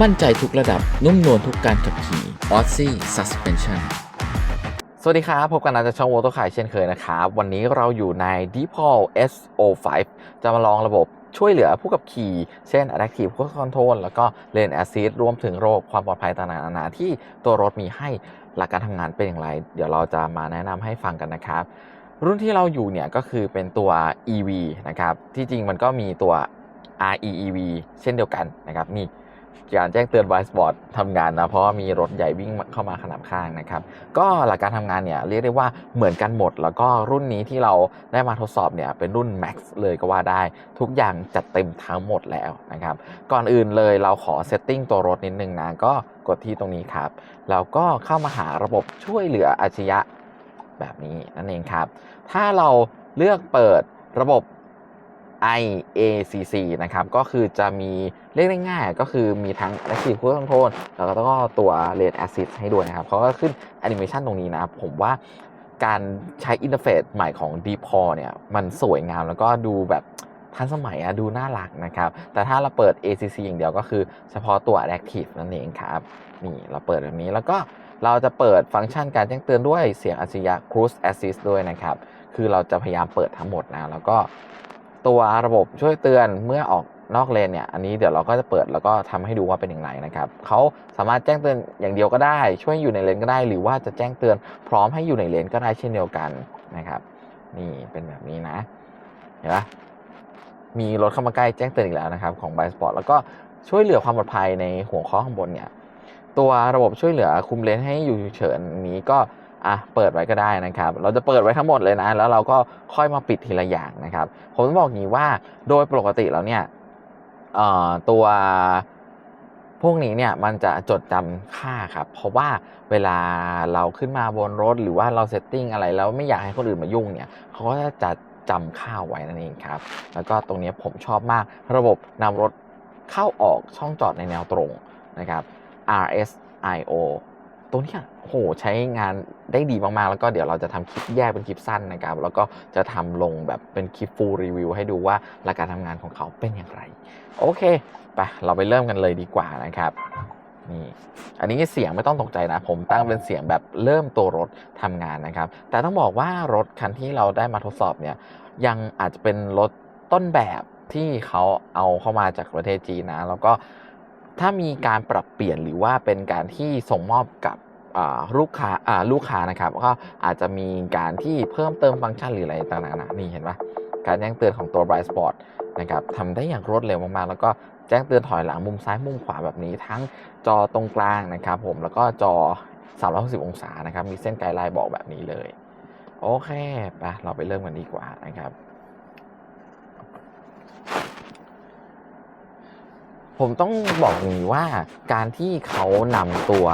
มั่นใจทุกระดับนุ่มนวลทุกการขับขี่ o s s i Suspension สวัสดีครับ พบกันนะจากช่องโวโตขายเช่นเคยนะครับ วันนี้เราอยู่ใน d e p a l SO5 จะมาลองระบบช่วยเหลือผู้ขับขี่ เช่น Adaptive Cruise Control แล้วก็ Lane Assist รวมถึงระบบความปลอดภัยต่างๆนานาที่ตัวรถมีให้หลักการทำงานเป็นอย่างไร เดี๋ยวเราจะมาแนะนำให้ฟังกันนะครับรุ่นที่เราอยู่เนี่ยก็คือเป็นตัว EV นะครับ ที่จริงมันก็มีตัว REEV เช่นเดียวกันนะครับ นี่ การแจ้งเตือน White Spot ทำงานนะ เพราะว่ามีรถใหญ่วิ่งเข้ามาขนาบข้างนะครับ ก็หลักการทำงานเนี่ยเรียกได้ว่าเหมือนกันหมด แล้วก็รุ่นนี้ที่เราได้มาทดสอบเนี่ยเป็นรุ่น Max เลยก็ว่าได้ ทุกอย่างจัดเต็มทั้งหมดแล้วนะครับ ก่อนอื่นเลยเราขอเซตติ้งตัวรถนิดนึงนะ ก็กดที่ตรงนี้ครับ แล้วก็เข้ามาหาระบบช่วยเหลืออาชญะแบบนี้นั่นเองครับ ถ้าเราเลือกเปิดระบบ IACC นะครับ ก็คือจะมีเรียกง่ายก็คือมีทั้ง Active Cruise Control แล้วก็ตัว Lane Assist ให้ด้วยนะครับเขาก็ขึ้นแอนิเมชันตรงนี้นะผมว่าการใช้อินเทอร์เฟซใหม่ของ d e p a u เนี่ยมันสวยงามแล้วก็ดูแบบทันสมัยอะดูน่ารักนะครับ แต่ถ้าเราเปิด ACC อย่างเดียวก็คือเฉพาะตัว Active นั่นเองครับ นี่เราเปิดแบบนี้แล้วก็เราจะเปิดฟังก์ชันการแจ้งเตือนด้วยเสียงอัจฉริยะ Cruise Assist ด้วยนะครับ คือเราจะพยายามเปิดทั้งหมดนะ แล้วก็ ตัวระบบช่วยเตือนเมื่อออกนอกเลนเนี่ยอันนี้เดี๋ยวเราก็จะเปิดแล้วก็ทำให้ดูว่าเป็นอย่างไรนะครับเขาสามารถแจ้งเตือนอย่างเดียวก็ได้ ช่วยอยู่ในเลนก็ได้ หรือว่าจะแจ้งเตือนพร้อมให้อยู่ในเลนก็ได้เช่นเดียวกันนะครับ นี่เป็นแบบนี้นะเห็นปะมีรถเข้ามาใกล้แจ้งเตือนอีกแล้วนะครับของ b i Sport แล้วก็ช่วยเหลือความปลอดภัยในหัวข้อข้างบนเนี่ยตัวระบบช่วยเหลือคุมเลนให้อยู่เฉยๆนี้ก็ อะเปิดไว้ก็ได้นะครับ เราจะเปิดไว้ทั้งหมดเลยนะ แล้วเราก็ค่อยมาปิดทีละอย่างนะครับ ผมต้องบอกงี้ว่าโดยปกติแล้วเนี่ยตัวพวกนี้เนี่ยมันจะจดจำค่าครับ เพราะว่าเวลาเราขึ้นมาบนรถหรือว่าเราเซตติ้งอะไรแล้วไม่อยากให้คนอื่นมายุ่งเนี่ยเขาก็จะจำค่าไว้นั่นเองครับ แล้วก็ตรงนี้ผมชอบมากระบบนำรถเข้าออกช่องจอดในแนวตรงนะครับ RSIO ตรงนี้โหใช้งานได้ดีมากๆ แล้วก็เดี๋ยวเราจะทำคลิปแยกเป็นคลิปสั้นนะครับ แล้วก็จะทำลงแบบเป็นคลิปฟูลรีวิวให้ดูว่าหลักการทำงานของเขาเป็นอย่างไร โอเคไปเราไปเริ่มกันเลยดีกว่านะครับนี่อันนี้เสียงไม่ต้องตกใจนะ ผมตั้งเป็นเสียงแบบเริ่มตัวรถทำงานนะครับ แต่ต้องบอกว่ารถคันที่เราได้มาทดสอบเนี่ยยังอาจจะเป็นรถต้นแบบที่เขาเอาเข้ามาจากประเทศจีนนะ แล้วก็ ถ้ามีการปรับเปลี่ยนหรือว่าเป็นการที่ส่งมอบกับลูกค้าอ่าลูกค้านะครับก็อาจจะมีการที่เพิ่มเติมฟังก์ชันหรืออะไรต่างๆนะนี่เห็นปะการแจ้งเตือนของตัว Bright Spot นะครับทำได้อย่างรวดเร็วมากๆ แล้วก็แจ้งเตือนถอยหลังมุมซ้ายมุมขวาแบบนี้ทั้งจอตรงกลางนะครับผมแล้วก็จอ 360 องศานะครับ มีเส้นไกด์ไลน์บอกแบบนี้เลย โอเคไปเราไปเริ่มกันดีกว่านะครับ ผมต้องบอกอย่างนี้ว่าการที่เขานำตัว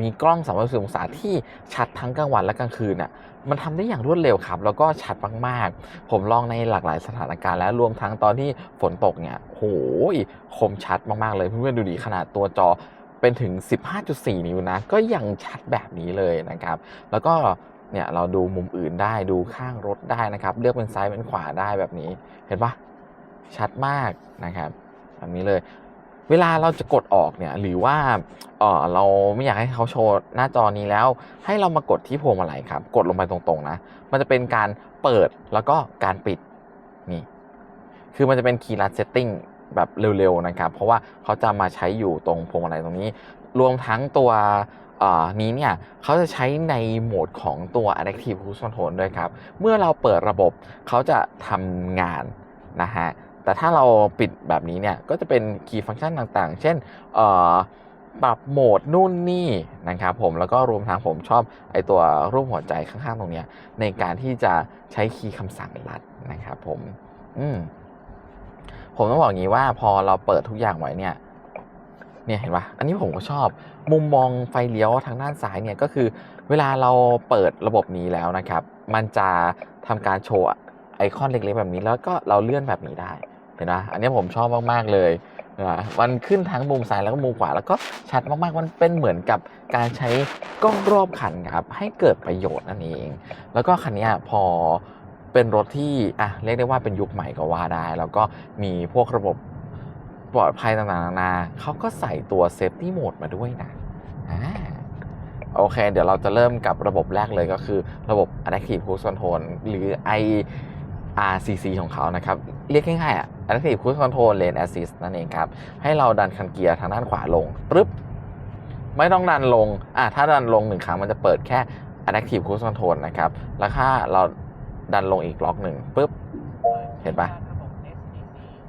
มีกล้อง360องศาที่ชัดทั้งกลางวันและกลางคืนน่ะมันทำได้อย่างรวดเร็วครับ แล้วก็ชัดมากๆ ผมลองในหลากหลายสถานการณ์แล้วรวมทั้งตอนที่ฝนตกเนี่ยโหยคมชัดมากๆเลยเพื่อนๆดูดีขนาดตัวจอเป็นถึง 15.4 นิ้วนะ ก็ยังชัดแบบนี้เลยนะครับ แล้วก็เนี่ยเราดูมุมอื่นได้ดูข้างรถได้นะครับ เลือกเป็นซ้ายเป็นขวาได้แบบนี้ เห็นปะชัดมากนะครับ แบบนี้เลย เวลาเราจะกดออกเนี่ยหรือว่าเออเราไม่อยากให้เขาโชว์หน้าจอนี้แล้ว ให้เรามากดที่พวงมาลัยครับ กดลงไปตรงๆนะ มันจะเป็นการเปิดแล้วก็การปิดนี่คือมันจะเป็น Key l a s Setting แบบเร็วๆนะครับ เพราะว่าเขาจะมาใช้อยู่ตรงพวงมาลัยตรงนี้ รวมทั้งตัวนี้เนี่ยเขาจะใช้ในโหมดของตัว Adaptive Cruise Control ด้วยครับ เมื่อเราเปิดระบบเขาจะทำงานนะฮะ แต่ถ้าเราปิดแบบนี้เนี่ยก็จะเป็นคีย์ฟังก์ชันต่างๆ เช่นปรับโหมดนู่นนี่นะครับผมแล้วก็รวมทั้งผมชอบไอตัวรูปหัวใจข้างๆตรงนี้ในการที่จะใช้คีย์คำสั่งลัดนะครับผมอืมผมต้องบอกอย่างนี้ว่าพอเราเปิดทุกอย่างไว้เนี่ยเนี่ยเห็นปะอันนี้ผมก็ชอบ มุมมองไฟเลี้ยวทางด้านซ้ายเนี่ยก็คือเวลาเราเปิดระบบนี้แล้วนะครับ มันจะทำการโชว์ไอคอนเล็กๆแบบนี้แล้วก็เราเลื่อนแบบนี้ได้ เห็นไหมอันนี้ผมชอบมากๆเลยนะมันขึ้นทั้งมุมซ้ายแล้วก็มุมขวาแล้วก็ชัดมากๆ มันเป็นเหมือนกับการใช้กล้องรอบคันครับให้เกิดประโยชน์นั่นเอง แล้วก็คันนี้พอเป็นรถที่อะเรียกได้ว่าเป็นยุคใหม่ก็ว่าได้ แล้วก็มีพวกระบบปลอดภัยต่างๆนานาเขาก็ใส่ตัว Safety Mode มาด้วยนะอ่าโอเค เดี๋ยวเราจะเริ่มกับระบบแรกเลยก็คือระบบ Adaptive Cruise Control หรือ RCC ของเขานะครับ เรียกง่ายๆอะ Adaptive Cruise Control Lane Assist นั่นเองครับ ให้เราดันคันเกียร์ทางด้านขวาลงปึ๊บ ไม่ต้องดันลง อะ ถ้าดันลงหนึ่งครั้งมันจะเปิดแค่ Adaptive Cruise Control นะครับ แล้วถ้าเราดันลงอีกล็อกหนึ่งปึ๊บ เห็นปะ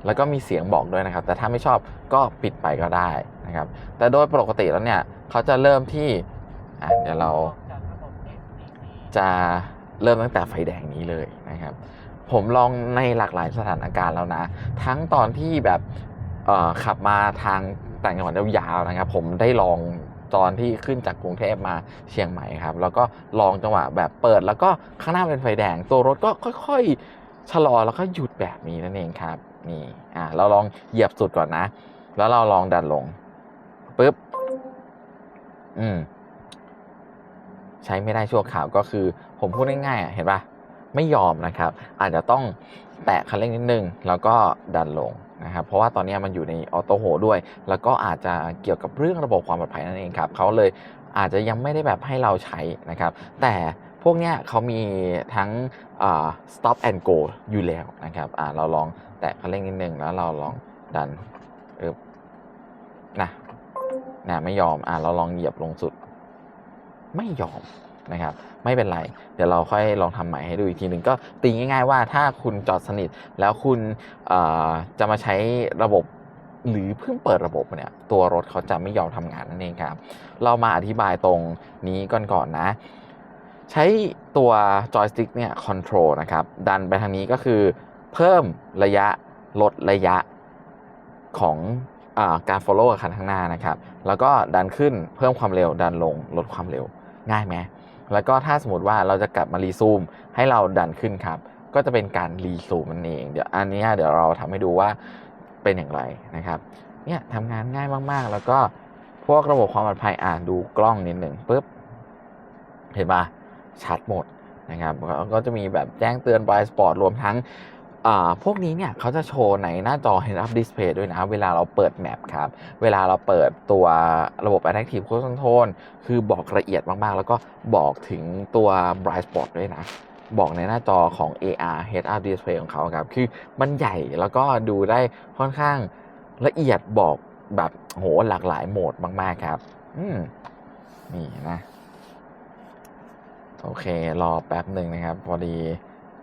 แล้วก็มีเสียงบอกด้วยนะครับ แต่ถ้าไม่ชอบก็ปิดไปก็ได้นะครับ แต่โดยปกติแล้วเนี่ยเขาจะเริ่มที่อะเดี๋ยวเราจะเริ่มตั้งแต่ไฟแดงนี้เลยนะครับ ผมลองในหลากหลายสถานการณ์แล้วนะ ทั้งตอนที่แบบขับมาทางต่างจังหวัดยาวๆนะครับ ผมได้ลองตอนที่ขึ้นจากกรุงเทพมาเชียงใหม่ครับ แล้วก็ลองจังหวะแบบเปิด แล้วก็ข้างหน้าเป็นไฟแดง ตัวรถก็ค่อยๆชะลอแล้วก็หยุดแบบนี้นั่นเองครับ นี่อะเราลองเหยียบสุดก่อนนะ แล้วเราลองดันลงปุ๊บอืมใช้ไม่ได้ชั่วข่าวก็คือ ผมพูดง่ายๆเห็นปะ ไม่ยอมนะครับ อาจจะต้องแตะคันเร่งนิดนึง แล้วก็ดันลงนะครับเพราะว่าตอนนี้มันอยู่ในออโต้โฮด้วย แล้วก็อาจจะเกี่ยวกับเรื่องระบบความปลอดภัยนั่นเองครับเขาเลยอาจจะยังไม่ได้แบบให้เราใช้นะครับ แต่พวกเนี้ยเขามีทั้ง stop and go อยู่แล้วนะครับเราลองแตะคันเร่งนิดนึงแล้วเราลองดันเออนะนะไม่ยอมอ่าเราลองเหยียบลงสุด ไม่ยอม นะครับไม่เป็นไร เดี๋ยวเราค่อยลองทำใหม่ให้ดูอีกทีหนึ่งก็ตีง่าย ๆ ว่าถ้าคุณจอดสนิทแล้วคุณจะมาใช้ระบบหรือเพิ่งเปิดระบบเนี่ยตัวรถเขาจะไม่ยอมทำงานนั่นเองครับ เรามาอธิบายตรงนี้ก่อนก่อนนะ ใช้ตัวจอยสติ๊กเนี่ยคอนโทรลนะครับ ดันไปทางนี้ก็คือเพิ่มระยะลดระยะของอการ follow กับคันข้างหน้านะครับ แล้วก็ดันขึ้นเพิ่มความเร็วดันลงลดความเร็วง่ายไหม แล้วก็ถ้าสมมติว่าเราจะกลับมารีซูมให้เราดันขึ้นครับ ก็จะเป็นการรีซูมมันเอง เดี๋ยวอันนี้เดี๋ยวเราทำให้ดูว่าเป็นอย่างไรนะครับเนี่ยทำงานง่ายมากๆ แล้วก็พวกระบบความปลอดภัยอ่านดูกล้องนิดหนึ่งปุ๊บเห็นปะชัดหมดนะครับก็จะมีแบบแจ้งเตือนไบสปอร์ตรวมทั้ง พวกนี้เนี่ยเขาจะโชว์ในหน้าจอ Head Up Display ด้วยนะ เวลาเราเปิดแมปครับ เวลาเราเปิดตัวระบบ Adaptive Cruise Control คือบอกละเอียดมาก ๆ แล้วก็บอกถึงตัว Bright Spot ด้วยนะ บอกในหน้าจอของ AR Head Up Display ของเขาครับ คือมันใหญ่แล้วก็ดูได้ค่อนข้างละเอียดบอกแบบโหหลากหลายโหมดมาก ๆ ครับ อืมนี่นะ โอเค รอแป๊บหนึ่งนะครับ พอดี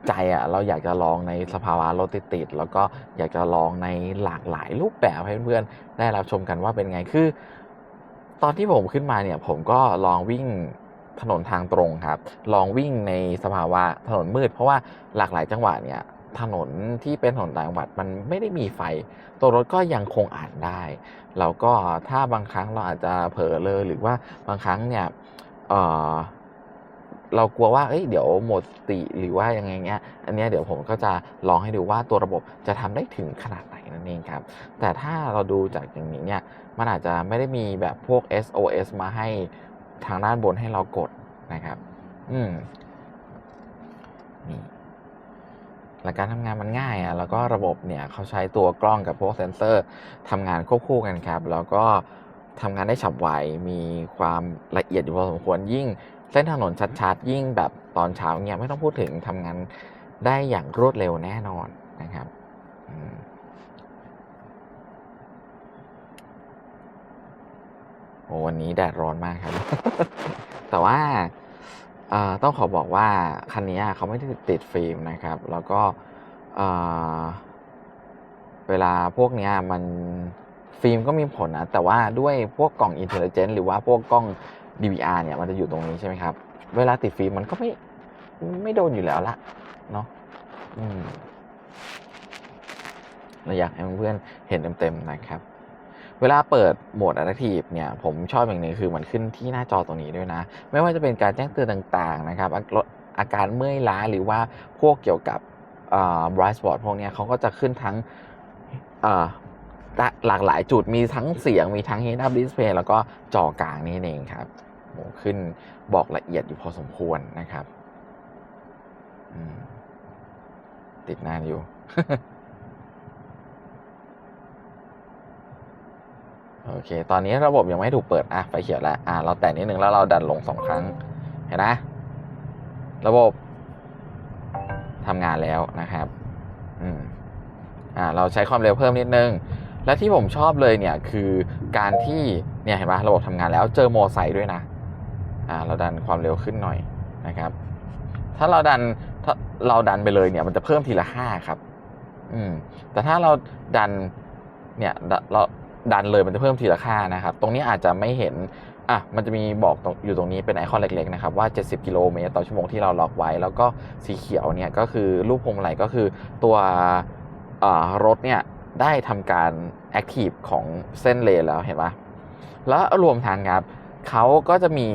ใจอะ่ะเราอยากจะลองในสภาวะรถติดๆแล้วก็อยากจะลองในหลากหลายรูปแบบให้เพื่อนๆได้รับชมกันว่าเป็นไงคือ ตอนที่ผมขึ้นมาเนี่ย ผมก็ลองวิ่งถนนทางตรงครับ ลองวิ่งในสภาวะถนนมืด เพราะว่าหลากหลายจังหวะเนี่ยถนนที่เป็นถนนต่างจังหวัดมันไม่ได้มีไฟ ตัวรถก็ยังคงอ่านได้แล้วก็ถ้าบางครั้งเราอาจจะเผลอเลยหรือว่าบางครั้งเนี่ย เรากลัวว่าเอ้ยเดี๋ยวหมดสติหรือว่ายังไงเงี้ย อันเนี้ยเดี๋ยวผมก็จะลองให้ดูว่าตัวระบบจะทำได้ถึงขนาดไหนนั่นเองครับ แต่ถ้าเราดูจากอย่างนี้เนี่ย มันอาจจะไม่ได้มีแบบพวก SOS มาให้ทางด้านบนให้เรากดนะครับ อืมนี่และการทำงานมันง่ายอะ แล้วก็ระบบเนี่ยเขาใช้ตัวกล้องกับพวกเซนเซอร์ทำงานควบคู่กันครับ แล้วก็ทำงานได้ฉับไว มีความละเอียดอยู่พอสมควรยิ่ง เส้นถนนชัดๆ ยิ่งแบบตอนเช้าเนี่ยไม่ต้องพูดถึงทำงานได้อย่างรวดเร็วแน่นอนนะครับโอ้วันนี้แดดร้อนมากครับ แต่ว่าต้องขอบอกว่าคันนี้เขาไม่ได้ติดฟิล์มนะครับ แล้วก็เอ่อเวลาพวกเนี้ยมันฟิล์มก็มีผลนะ แต่ว่าด้วยพวกกล่องอินเทลเจนต์หรือว่าพวกกล้อง DVR เนี่ยมันจะอยู่ตรงนี้ใช่ไหมครับ เวลาติดฟิล์มมันก็ไม่ไม่โดนอยู่แล้วละเนาะอืมเราอยากให้เพื่อนๆเห็นเต็มๆนะครับ เวลาเปิดโหมด Adaptive เนี่ย ผมชอบอย่างหนึ่งคือมันขึ้นที่หน้าจอตรงนี้ด้วยนะ ไม่ว่าจะเป็นการแจ้งเตือนต่างๆนะครับอาลดอาการเมื่อยล้าหรือว่าพวกเกี่ยวกับ bright spot พวกนี้เขาก็จะขึ้นทั้งอ่า หลากหลายจุดมีทั้งเสียงมีทั้ง head up display แล้วก็จอกลางนี่เองครับโหขึ้นบอกละเอียดอยู่พอสมควรนะครับติดนานอยู่ โอเค ตอนนี้ระบบยังไม่ถูกเปิด อะ ไฟเขียวแล้ว อะ เราแตะนิดนึงแล้วเราดันลงสองครั้ง เห็นนะ ระบบทำงานแล้วนะครับ อืม อ่า เราใช้ความเร็วเพิ่มนิดนึง และที่ผมชอบเลยเนี่ยคือการที่เนี่ยเห็นปะระบบทำงานแล้วเจอโมไซค์ด้วยนะอ่าเราดันความเร็วขึ้นหน่อยนะครับ ถ้าเราดันถ้าเราดันไปเลยเนี่ยมันจะเพิ่มทีละห้าครับ อืมแต่ถ้าเราดันเนี่ยเราดันเลยมันจะเพิ่มทีละค่านะครับ ตรงนี้อาจจะไม่เห็นอะมันจะมีบอกอยู่ตรงนี้เป็นไอคอนเล็กๆนะครับว่า 70 กิโลเมตรต่อชั่วโมงที่เราล็อกไว้ แล้วก็สีเขียวเนี่ยก็คือรูปพวงมาลัยก็คือตัวรถเนี่ย ได้ทำการแอคทีฟของเส้นเลนแล้วเห็นปะแล้วรวมทางครับเขาก็จะมี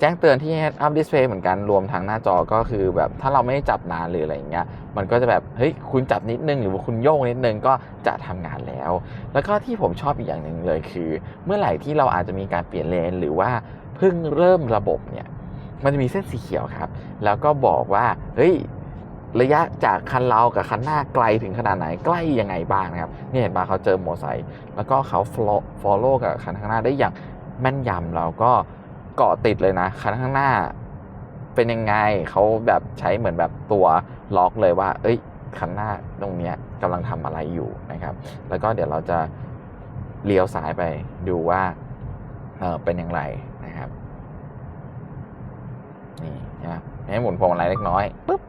แจ้งเตือนที่ Head Up Display เหมือนกันรวมทางหน้าจอก็คือแบบถ้าเราไม่จับนานหรืออะไรอย่างเงี้ยมันก็จะแบบเฮ้ยคุณจับนิดนึง หรือว่าคุณโยกนิดนึงก็จะทำงานแล้ว แล้วก็ที่ผมชอบอีกอย่างหนึ่งเลยคือ เมื่อไหร่ที่เราอาจจะมีการเปลี่ยนเลน หรือว่าเพิ่งเริ่มระบบเนี่ยมันจะมีเส้นสีเขียวครับ แล้วก็บอกว่าเฮ้ย ระยะจากคันเรากับคันหน้าไกลถึงขนาดไหนใกล้ยังไงบ้างนะครับนี่เห็นปะเขาเจอมอไซค์แล้วก็เขา follow กับคันข้างหน้าได้อย่างแม่นยำแล้วก็เกาะติดเลยนะคันข้างหน้า เป็นยังไงเขาแบบใช้เหมือนแบบตัวล็อกเลยว่า เอ้ยคันหน้าตรงเนี้ยกำลังทำอะไรอยู่นะครับ แล้วก็เดี๋ยวเราจะเลี้ยวซ้ายไปดูว่าเออเป็นอย่างไรนะครับนี่ใช่ไหมให้หมุนพวงมาลัยเล็กน้อยปุ๊บ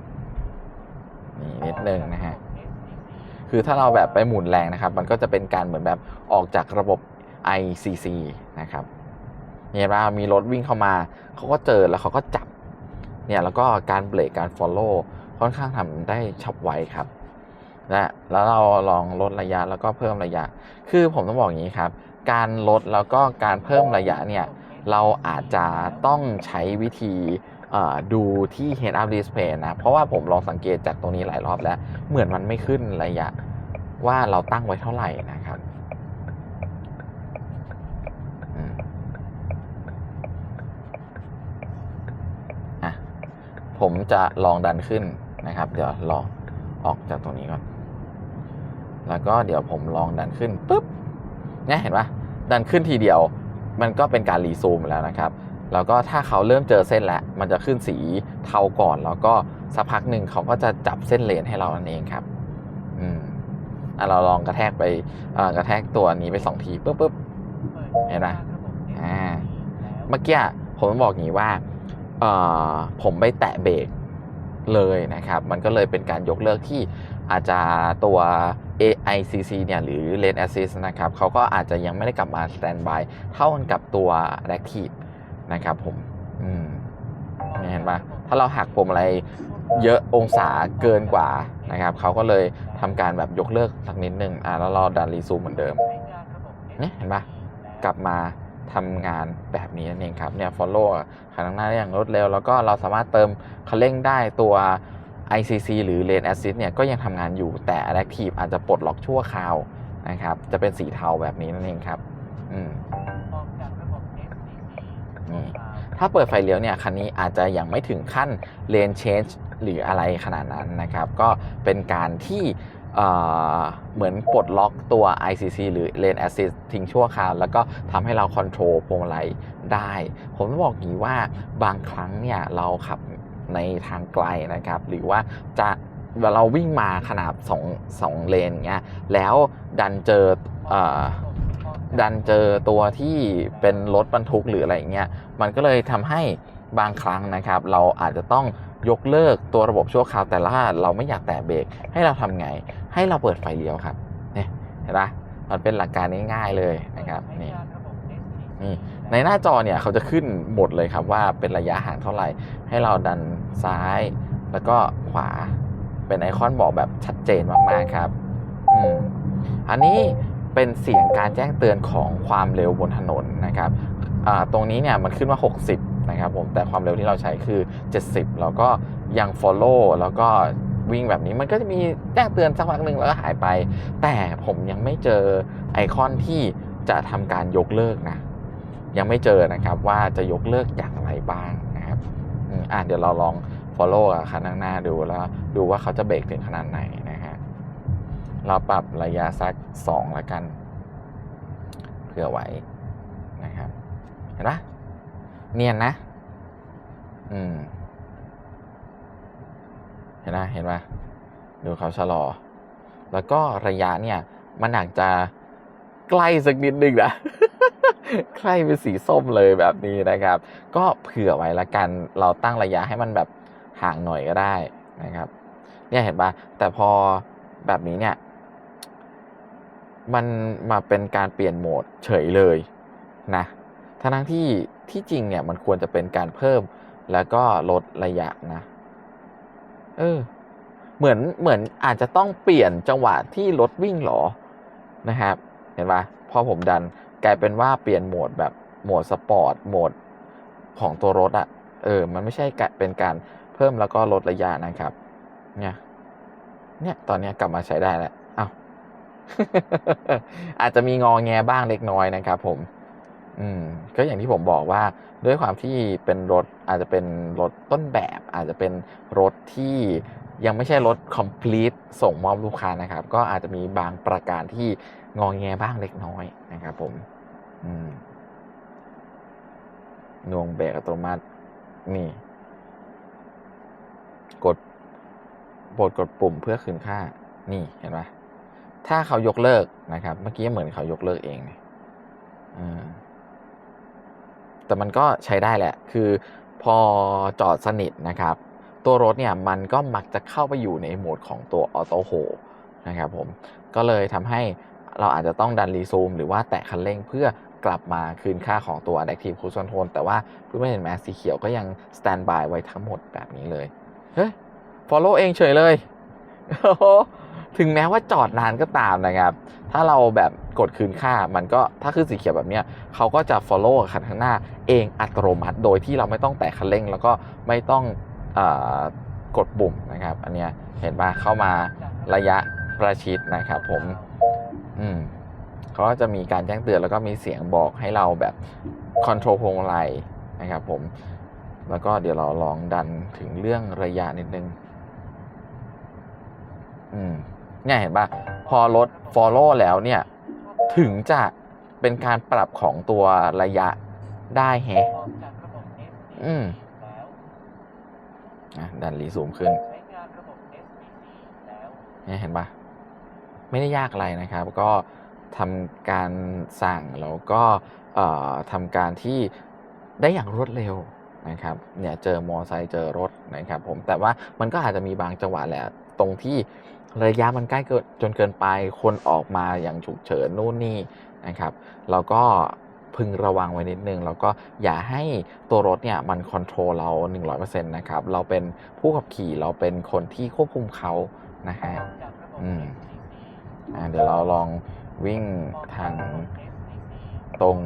นี่นิดนึงนะฮะคือถ้าเราแบบไปหมุนแรงนะครับ มันก็จะเป็นการเหมือนแบบออกจากระบบ ICC นะครับเนี่ยว่ามีรถวิ่งเข้ามา เขาก็เจอแล้วเขาก็จับ เนี่ยแล้วก็การเบรกการ follow ค่อนข้างทำได้ฉับไวครับนะแล้วเราลองลดระยะแล้วก็เพิ่มระยะ คือผมต้องบอกอย่างนี้ครับ การลดแล้วก็การเพิ่มระยะเนี่ย เราอาจจะต้องใช้วิธี ดูที่ head up display นะ เพราะว่าผมลองสังเกตจากตรงนี้หลายรอบแล้ว เหมือนมันไม่ขึ้นระยะ ว่าเราตั้งไว้เท่าไหร่นะครับผมจะลองดันขึ้นนะครับ เดี๋ยวลองออกจากตรงนี้ก่อน แล้วก็เดี๋ยวผมลองดันขึ้นปุ๊บเนี่ยเห็นปะดันขึ้นทีเดียว มันก็เป็นการรีซูมแล้วนะครับ แล้วก็ถ้าเขาเริ่มเจอเส้นแล้ว มันจะขึ้นสีเทาก่อน แล้วก็สักพักหนึ่งเขาก็จะจับเส้นเลนให้เรานั่นเองครับ อืมอะเราลองกระแทกไปอ่ากระแทกตัวนี้ไปสองทีปุ๊บปุ๊บเห็นไหมอ่า เมื่อกี้ผมบอกอย่างนี้ว่าเอ่อผมไปแตะเบรกเลยนะครับ มันก็เลยเป็นการยกเลิกที่อาจจะตัว AICC เนี่ยหรือ Lane Assist นะครับเขาก็อาจจะยังไม่ได้กลับมา Standby เท่ากันกับตัว Reactive นะครับผมอืมเห็นปะถ้าเราหักปุ่มอะไรเยอะองศาเกินกว่านะครับเขาก็เลยทำการแบบยกเลิกสักนิดนึงอ่าแล้วเราดันรีซูมเหมือนเดิมเนี่ยเห็นปะกลับมาทำงานแบบนี้นั่นเองครับเนี่ย follow คันข้างหน้าได้อย่างรวดเร็ว แล้วก็เราสามารถเติมคันเร่งได้ตัว ICC หรือ Lane Assist เนี่ยก็ยังทำงานอยู่แต่ Adaptive อาจจะปลดล็อกชั่วคราวนะครับ จะเป็นสีเทาแบบนี้นั่นเองครับ อืม นี่ถ้าเปิดไฟเลี้ยวเนี่ยคันนี้อาจจะยังไม่ถึงขั้น lane change หรืออะไรขนาดนั้นนะครับ ก็เป็นการที่เอ่อเหมือนปลดล็อกตัว ICC หรือ Lane Assist ทิ้งชั่วคราว แล้วก็ทำให้เราคอนโทรลพวงมาลัยได้ ผมต้องบอกอย่างนี้ว่าบางครั้งเนี่ยเราขับในทางไกลนะครับ หรือว่าจะเวลาเราวิ่งมาขนาด2 2เลนเงี้ยแล้วดันเจอเอ่อ ดันเจอตัวที่เป็นรถบรรทุกหรืออะไรอย่างเงี้ย มันก็เลยทำให้บางครั้งนะครับ เราอาจจะต้องยกเลิกตัวระบบชั่วคราวแต่ละเราไม่อยากแตะเบรกให้เราทำไง ให้เราเปิดไฟเลี้ยวครับเนี่ยเห็นปะมันเป็นหลักการง่ายๆเลยนะครับนี่นี่ในหน้าจอเนี่ยเขาจะขึ้นหมดเลยครับว่าเป็นระยะห่างเท่าไหร่ ให้เราดันซ้ายแล้วก็ขวาเป็นไอคอนบอกแบบชัดเจนมากๆครับ อืมอันนี้ เป็นเสียงการแจ้งเตือนของความเร็วบนถนนนะครับตรงนี้เนี่ยมันขึ้นว่า60 นะครับผม แต่ความเร็วที่เราใช้คือ 70 แล้วก็ยัง follow แล้วก็วิ่งแบบนี้มันก็จะมีแจ้งเตือนสักพักหนึ่งแล้วก็หายไป แต่ผมยังไม่เจอไอคอนที่จะทำการยกเลิกนะ ยังไม่เจอนะครับว่าจะยกเลิกอย่างไรบ้างนะครับอืมอะเดี๋ยวเราลอง follow กับคันข้างหน้าดูแล้วดูว่าเขาจะเบรกถึงขนาดไหน เราปรับระยะสักสองละกัน เพื่อไว้นะครับเห็นปะเนียนนะ อืม เห็นปะเห็นปะดูเขาชะลอ แล้วก็ระยะเนี่ย มันอาจจะใกล้สักนิดนึงนะใกล้เป็นสีส้มเลยแบบนี้นะครับ ก็เผื่อไว้ละกัน เราตั้งระยะให้มันแบบห่างหน่อยก็ได้นะครับ เนี่ยเห็นปะแต่พอแบบนี้เนี่ย มันมาเป็นการเปลี่ยนโหมดเฉยเลยนะทั้งทั้งที่ที่จริงเนี่ยมันควรจะเป็นการเพิ่มแล้วก็ลดระยะนะ เออ เหมือนเหมือนอาจจะต้องเปลี่ยนจังหวะที่รถวิ่งหรอนะครับ เห็นปะพอผมดันกลายเป็นว่าเปลี่ยนโหมดแบบโหมดสปอร์ตโหมดของตัวรถอะเออ มันไม่ใช่เป็นการเพิ่มแล้วก็ลดระยะนะครับ เนี่ย เนี่ย ตอนนี้กลับมาใช้ได้แล้ว อาจจะมีงอแงบ้างเล็กน้อยนะครับผม อืม ก็อย่างที่ผมบอกว่า ด้วยความที่เป็นรถอาจจะเป็นรถต้นแบบ อาจจะเป็นรถที่ยังไม่ใช่รถ complete ส่งมอบลูกค้านะครับ ก็อาจจะมีบางประการที่งอแงบ้างเล็กน้อยนะครับผมอืมนวงเบรกอัตโนมัตินี่ กดโปรดกดปุ่มเพื่อคืนค่า นี่เห็นไหม ถ้าเขายกเลิกนะครับ เมื่อกี้เหมือนเขายกเลิกเองเนี่ยแต่มันก็ใช้ได้แหละ คือพอจอดสนิทนะครับ ตัวรถเนี่ยมันก็มักจะเข้าไปอยู่ในโหมดของตัวออโต้โฮนะครับผม ก็เลยทำให้เราอาจจะต้องดันรีซูม หรือว่าแตะคันเร่งเพื่อกลับมาคืนค่าของตัว Adaptive Cruise Control แต่ว่าเพื่อนๆเห็นไหมสีเขียวก็ยังสแตนบายไว้ทั้งหมดแบบนี้เลย เฮ้ย follow เองเฉยเลย ถึงแม้ว่าจอดนานก็ตามนะครับ ถ้าเราแบบกดคืนค่า มันก็ถ้าขึ้นสีเขียวแบบนี้เขาก็จะ follow คันข้างหน้าเองอัตโนมัติ โดยที่เราไม่ต้องแตะคันเร่ง แล้วก็ไม่ต้องอกดปุ่มนะครับ อันเนี้ยเห็นป่ะเข้ามาระยะประชิดนะครับ ผม อืมเขาก็จะมีการแจ้งเตือนแล้วก็มีเสียงบอกให้เราแบบคอนโทรลพวงมาลัยนะครับ ผม แล้วก็เดี๋ยวเราลองดันถึงเรื่องระยะนิดนึง อืมเนี่ยเห็นปะพอรถ follow แล้วเนี่ย ถึงจะเป็นการปรับของตัวระยะได้แฮะอืมอะดันรีซูมขึ้นเนี่ยเห็นปะไม่ได้ยากอะไรนะครับ ก็ทำการสั่งแล้วก็เอ่อทำการที่ได้อย่างรวดเร็วนะครับ เนี่ยเจอมอไซค์เจอรถนะครับ ผมแต่ว่ามันก็อาจจะมีบางจังหวะแหละตรงที่ ระยะมันใกล้เกินจนเกินไปคนออกมาอย่างฉุกเฉินนู่นนี่นะครับเราก็พึงระวังไว้นิดนึง แล้วก็อย่าให้ตัวรถเนี่ยมันคอนโทรลเรา 100%นะครับ เราเป็นผู้ขับขี่เราเป็นคนที่ควบคุมเขานะฮะอืมอ่าเดี๋ยวเราลองวิ่งทางตรง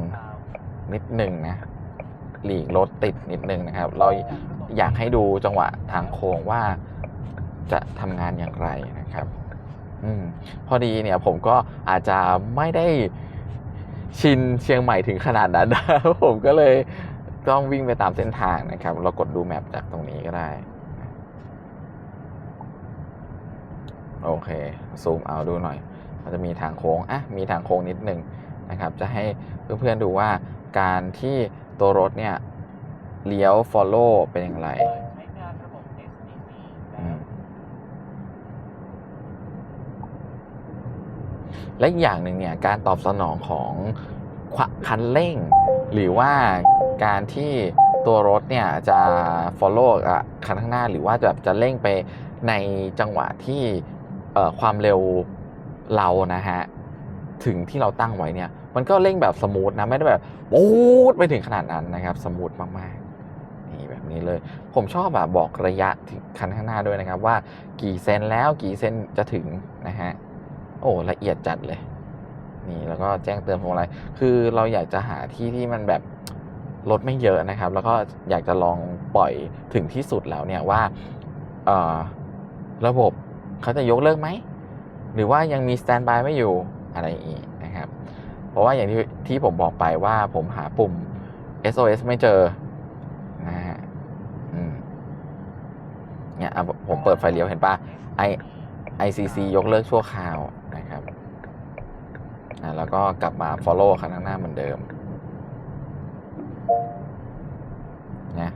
นิดหนึ่งนะ หลีกรถติดนิดนึงนะครับ เราอยากให้ดูจังหวะทางโค้งว่า จะทำงานอย่างไรนะครับอพอดีเนี่ยผมก็อาจจะไม่ได้ชินเชียงใหม่ถึงขนาดนั้นนะผมก็เลยต้องวิ่งไปตามเส้นทางนะครับ เรากดดูแมปจากตรงนี้ก็ได้ โอเค ซูมเอาดูหน่อยมันจะมีทางโค้งอะมีทางโค้งนิดหนึ่งนะครับ จะให้เพื่อนๆดูว่าการที่ตัวรถเนี่ยเลี้ยว follow เป็นอย่างไรอืม และอีกอย่างหนึ่งเนี่ยการตอบสนองของขวคันเร่ง หรือว่าการที่ตัวรถเนี่ยจะ follow กับคันข้างหน้าหรือว่าจะแบบจะเร่งไปในจังหวะที่เอ่อความเร็วเรานะฮะถึงที่เราตั้งไว้เนี่ยมันก็เร่งแบบสมูทนะไม่ได้แบบปูดไปถึงขนาดนั้นนะครับ สมูทมากๆนี่แบบนี้เลย ผมชอบแบบบอกระยะคันข้างหน้าด้วยนะครับ ว่ากี่เซนแล้วกี่เซนจะถึงนะฮะ โอ้ละเอียดจัดเลย นี่แล้วก็แจ้งเตือนพวงมาลัยคือเราอยากจะหาที่ที่มันแบบรถไม่เยอะนะครับ แล้วก็อยากจะลองปล่อยถึงที่สุดแล้วเนี่ยว่าเออระบบเขาจะยกเลิกไหม หรือว่ายังมีสแตนบายไม่อยู่อะไรอย่างนี้นะครับ เพราะว่าอย่างที่ที่ผมบอกไปว่าผมหาปุ่ม SOS ไม่เจอนะฮะเนี่ยผมเปิดไฟเลี้ยวเห็นปะ I ICC ยกเลิกชั่วคราว นะแล้วก็กลับมา follow คันข้างหน้าเหมือนเดิมนะ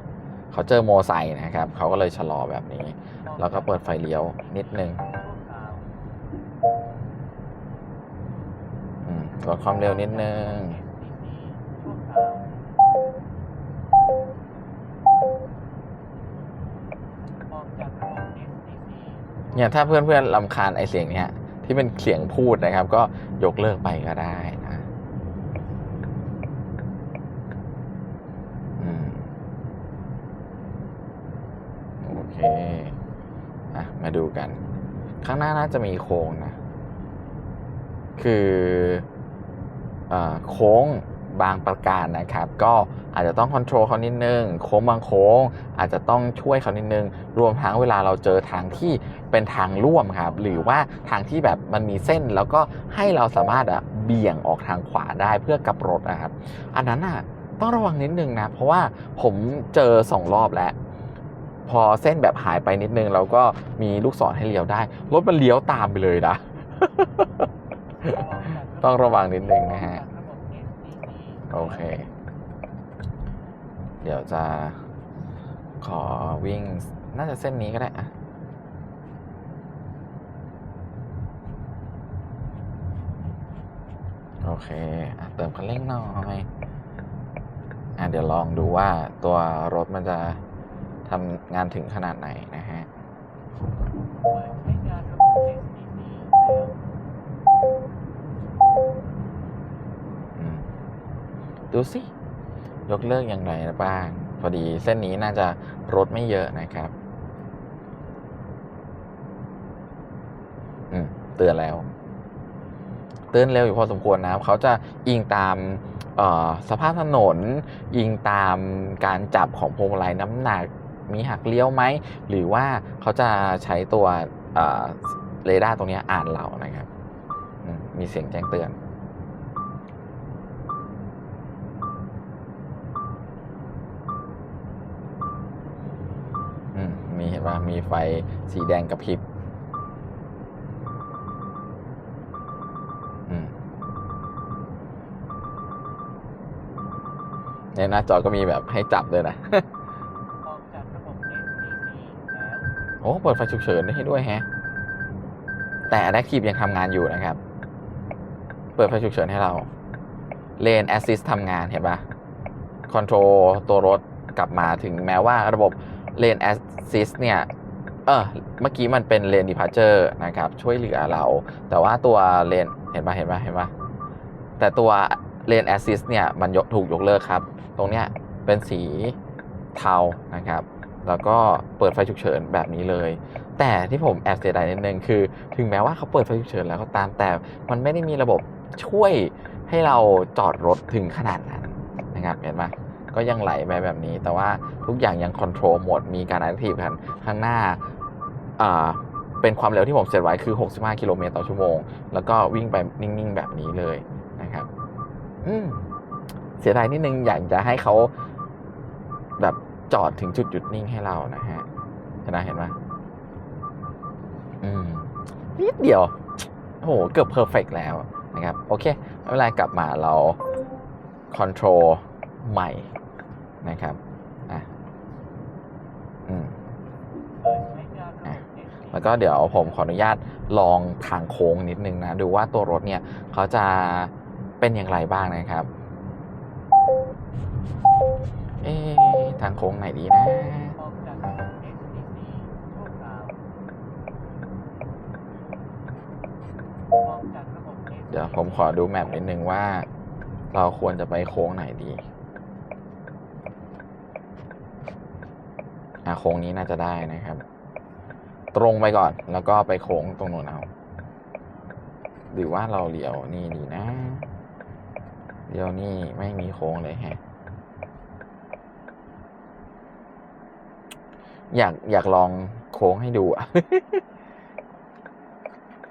เขาเจอโมไซนะครับ เขาก็เลยชะลอแบบนี้ แล้วก็เปิดไฟเลี้ยวนิดนึงลดความเร็วนิดนึงเนี่ยถ้าเพื่อนๆลำคาญไอเสียงเนี้ย ที่เป็นเสียงพูดนะครับ ก็ยกเลิกไปก็ได้นะโอเคอะมาดูกัน ข้างหน้าน่าจะมีโค้งนะ คืออาโค้ง บางประการนะครับ ก็อาจจะต้องคอนโทรลเขานิดนึงโค้งบางโค้ง อาจจะต้องช่วยเขานิดนึง รวมทั้งเวลาเราเจอทางที่เป็นทางร่วมครับ หรือว่าทางที่แบบมันมีเส้นแล้วก็ให้เราสามารถอะเบี่ยงออกทางขวาได้เพื่อกลับรถนะครับ อันนั้นอะต้องระวังนิดนึงนะ เพราะว่าผมเจอสองรอบแล้วพอเส้นแบบหายไปนิดนึงเราก็มีลูกศรให้เลี้ยวได้ รถมันเลี้ยวตามไปเลยนะ ต้องระวังนิดนึงนะฮะ โอเค เดี๋ยวจะขอวิ่ง น่าจะเส้นนี้ก็ได้อะโอเคอเติมคันเร่งหน่อยอะเดี๋ยวลองดูว่าตัวรถมันจะทำงานถึงขนาดไหนนะฮะ อืม ดูสิยกเลิกอย่างไรบ้าง พอดีเส้นนี้น่าจะรถไม่เยอะนะครับอืมเตือนแล้ว เตือนเร็วอยู่พอสมควรนะครับ เขาจะอิงตามสภาพถนน อิงตามการจับของพวงมาลัยน้ำหนัก มีหักเลี้ยวไหม หรือว่าเขาจะใช้ตัวเรดาร์ตรงนี้อ่านเรานะครับ มีเสียงแจ้งเตือน ว่ามีไฟสีแดงกระพริบอืมในหน้าจอก็มีแบบให้จับด้วยนะโอ้ เปิดไฟฉุกเฉินได้ให้ด้วยแฮะ แต่ Adaptive ยังทำงานอยู่นะครับ เปิดไฟฉุกเฉินให้เรา Lane Assist ทำงานเห็นปะ Control ตัวรถกลับมาถึงแม้ว่าระบบ Lane Assist เนี่ยเออเมื่อกี้มันเป็น Lane Departure นะครับช่วยเหลือเรา แต่ว่าตัว Lane เห็นปะเห็นปะเห็นปะแต่ตัว Lane Assist เนี่ยมันยกถูกยกเลิกครับ ตรงเนี้ยเป็นสีเทานะครับ แล้วก็เปิดไฟฉุกเฉินแบบนี้เลย แต่ที่ผมแอบเสียดายนิดนึงคือ ถึงแม้ว่าเขาเปิดไฟฉุกเฉินแล้วก็ตามแต่มันไม่ได้มีระบบช่วยให้เราจอดรถถึงขนาดนั้นนะครับเห็นไหม ก็ยังไหลไปแบบนี้ แต่ว่าทุกอย่างยังคอนโทรลหมดมีการ active กันข้างหน้าอ่าเป็นความเร็วที่ผมเซตไว้คือ 65 กิโลเมตรต่อชั่วโมง แล้วก็วิ่งไปนิ่งๆแบบนี้เลยนะครับ อืมเสียดายนิดนึงอยากจะให้เขาแบบจอดถึงจุดหยุดนิ่งให้เรานะฮะเห็นไหมเห็นไหมอืมนิดเดียวโอ้โหเกือบเพอร์เฟกแล้วนะครับ โอเคไม่เป็นไรกลับมาเราคอนโทรลใหม่ นะครับอะอืมอะแล้วก็เดี๋ยวผมขออนุญาตลองทางโค้งนิดนึงนะ ดูว่าตัวรถเนี่ยเขาจะเป็นอย่างไรบ้างนะครับ เอ๊ทางโค้งไหนดีนะเดี๋ยวผมขอดูแมปนิดนึงว่า เราควรจะไปโค้งไหนดี อะโค้งนี้น่าจะได้นะครับ ตรงไปก่อน แล้วก็ไปโค้งตรงนู้นเอาหรือว่าเราเลี้ยวนี่ดีนะเลี้ยวนี่ไม่มีโค้งเลยแฮะ อยากอยากลองโค้งให้ดูอะ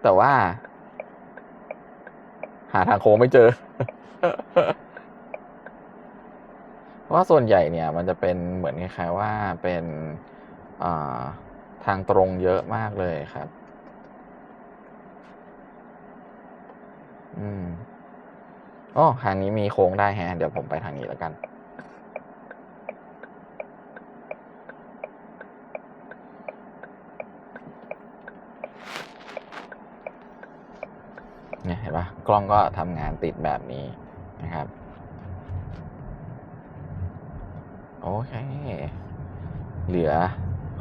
แต่ว่า หาทางโค้งไม่เจอ เพราะว่าส่วนใหญ่เนี่ยมันจะเป็นเหมือนคล้ายๆว่าเป็นาทางตรงเยอะมากเลยครับ อืมอ๋อทางนี้มีโค้งได้แฮะ เดี๋ยวผมไปทางนี้แล้วกัน เนี่ยเห็นปะกล้องก็ทำงานติดแบบนี้นะครับ โอเค เหลือ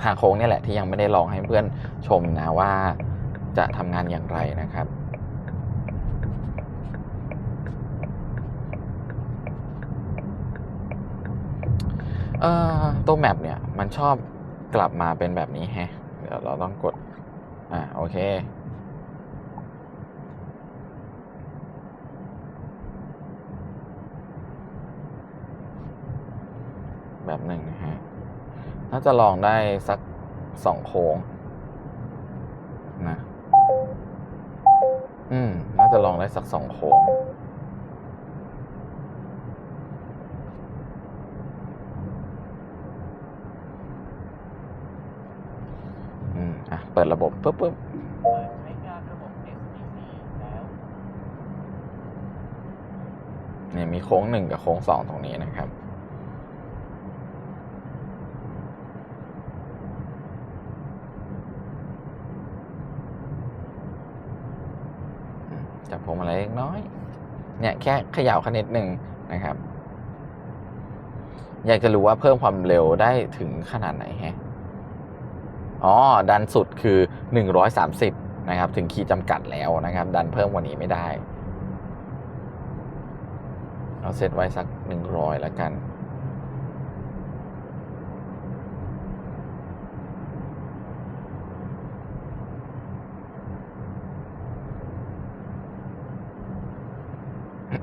ทางโค้งนี่แหละที่ยังไม่ได้ลองให้เพื่อนชมนะว่าจะทำงานอย่างไรนะครับเอ่อตัวแมปเนี่ย มันชอบกลับมาเป็นแบบนี้แฮะ เดี๋ยวเราต้องกด อ่า โอเค แบบหนึ่งนะฮะ น่าจะลองได้สักสองโค้งนะ อืม น่าจะลองได้สักสองโค้งอืมอะเปิดระบบปุ๊บปุ๊บเปิดใช้งานระบบ STC แล้วเนี่ยมีโค้งหนึ่งกับโค้งสองตรงนี้นะครับ อืมจับผมอะไรเล็ก น้อยเนี่ยแค่เขย่าแค่นิดหนึ่งนะครับ อยากจะรู้ว่าเพิ่มความเร็วได้ถึงขนาดไหนฮะอ๋อ ดันสุดคือ 130 นะครับ ถึงขีดจำกัดแล้วนะครับ ดันเพิ่มกว่านี้ไม่ได้ เอาเซตไว้สัก 100แล้วกัน ร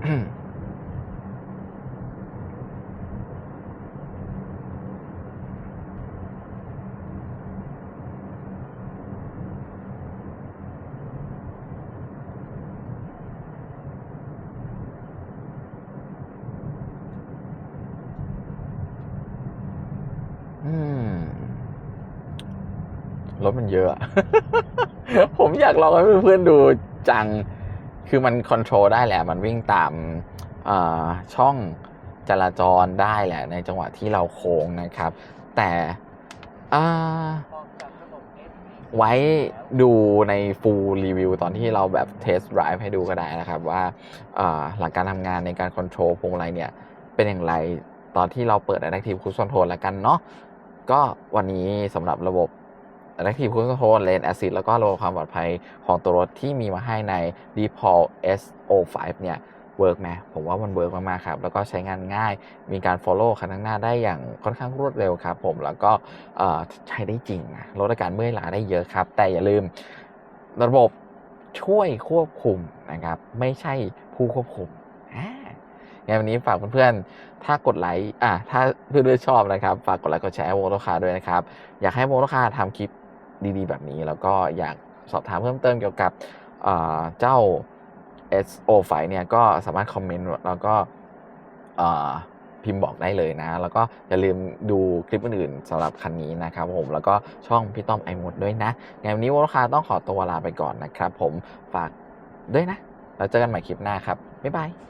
ถมันเยอะ ผมอยากลองให้เพื่อนๆดูจัง คือมันคอนโทรลได้แหละ มันวิ่งตามาช่องจราจรได้แหละ ในจังหวะที่เราโค้งนะครับ แต่ไว้ดูในฟูลรีวิวตอนที่เราแบบเทสต์ไดรฟ์ให้ดูก็ได้นะครับว่าอ่าหลักการทำงานในการคอนโทรลพวงมาลัยเนี่ย เป็นอย่างไรตอนที่เราเปิด Adaptive Cruise Control แล้วกันเนาะก็วันนี้สำหรับระบบ Adaptive Cruise Control Lane Assist แล้วก็ระบบความปลอดภัยของตัวรถที่มีมาให้ใน Default SO5 เนี่ยเวิร์กไหมผมว่ามันเวิร์กมากๆครับ แล้วก็ใช้งานง่าย มีการ follow คันข้างหน้าได้อย่างค่อนข้างรวดเร็วครับ ผมแล้วก็ใช้ได้จริงนะลดอาการเมื่อยล้าได้เยอะครับ แต่อย่าลืมระบบช่วยควบคุมนะครับ ไม่ใช่ผู้ควบคุมอ่างั้นวันนี้ฝากเพื่อนๆ ถ้ากดไลค์อะถ้าเพื่อนๆชอบนะครับ ฝากกดไลค์กดแชร์ให้วงลูกค้าด้วยนะครับ อยากให้วงลูกค้าทำคลิป ดีๆ แบบนี้ แล้วก็อยากสอบถามเพิ่มเติมเกี่ยวกับเอ่อเจ้า SO ไฟเนี่ยก็สามารถคอมเมนต์แล้วก็พิมพ์บอกได้เลยนะ แล้วก็อย่าลืมดูคลิปอื่นๆสำหรับคันนี้นะครับผมแล้วก็ช่องพี่ต้อมไอหมดด้วยนะงั้นวันนี้วงลูกค้าต้องขอตัวลาไปก่อนนะครับ ผมฝากด้วยนะ แล้วเจอกันใหม่คลิปหน้าครับ บ๊ายบาย